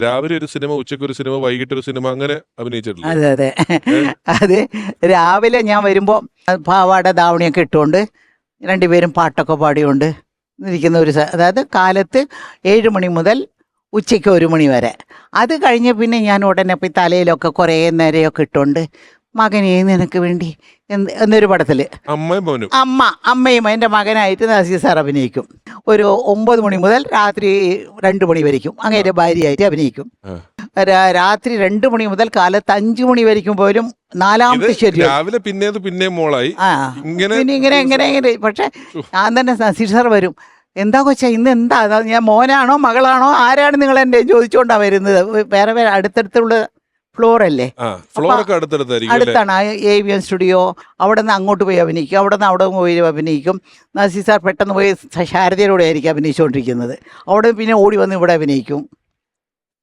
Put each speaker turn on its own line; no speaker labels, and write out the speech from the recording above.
രാവിലെ ഒരു സിനിമ ഉച്ചയ്ക്ക് ഒരു സിനിമ വൈകിട്ട് ഒരു സിനിമ അങ്ങനെ അഭിനയിച്ചിട്ടില്ല?
അതെ അതെ. അത് രാവിലെ ഞാൻ വരുമ്പോൾ പാവാട ധാവണിയൊക്കെ ഇട്ടുകൊണ്ട് രണ്ടുപേരും പാട്ടൊക്കെ പാടിയുകൊണ്ട് ഇരിക്കുന്ന ഒരു അതായത് കാലത്ത് ഏഴ് മണി മുതൽ ഉച്ചയ്ക്ക് ഒരു മണി വരെ. അത് കഴിഞ്ഞ് പിന്നെ ഞാൻ ഉടനെ പോയി തലയിലൊക്കെ കുറേ നേരെയൊക്കെ ഇട്ടുകൊണ്ട് മകനെ നിനക്ക് വേണ്ടി എന്നൊരു പടത്തിൽ അമ്മ അമ്മയും എന്റെ മകനായിട്ട് നസീർ സാർ അഭിനയിക്കും. ഒരു ഒമ്പത് മണി മുതൽ രാത്രി രണ്ട് മണി വരയ്ക്കും. അങ്ങനെ ഭാര്യയായിട്ട് അഭിനയിക്കും. രാത്രി രണ്ട് മണി മുതൽ കാലത്ത് അഞ്ചു മണി വരയ്ക്കും പോലും നാലാമത്തെ ശരി
രാവിലെ മോളായി. ഇങ്ങനെ
പിന്നെ ഇങ്ങനെ ഇങ്ങനെ ഇങ്ങനെ. പക്ഷെ ഞാൻ തന്നെ നസീർ സാർ വരും. എന്താ കൊച്ചാ ഇന്ന് എന്താ? ഞാൻ മോനാണോ മകളാണോ? ആരാണ് നിങ്ങൾ എന്നെ ചോദിച്ചുകൊണ്ടാണ് വരുന്നത്? വേറെ വേറെ അടുത്തടുത്തുള്ള ഫ്ലോർ
അല്ലേ?
അടുത്താണ്. എ വി എൻ സ്റ്റുഡിയോ അവിടെ നിന്ന് അങ്ങോട്ട് പോയി അഭിനയിക്കും. അവിടെ നിന്ന് അവിടെ പോയി അഭിനയിക്കും. നസീർ സാർ പെട്ടെന്ന് പോയി ശാരദയുടെ കൂടെ ആയിരിക്കും അഭിനയിച്ചുകൊണ്ടിരിക്കുന്നത്. അവിടെ പിന്നെ ഓടി വന്ന് ഇവിടെ അഭിനയിക്കും.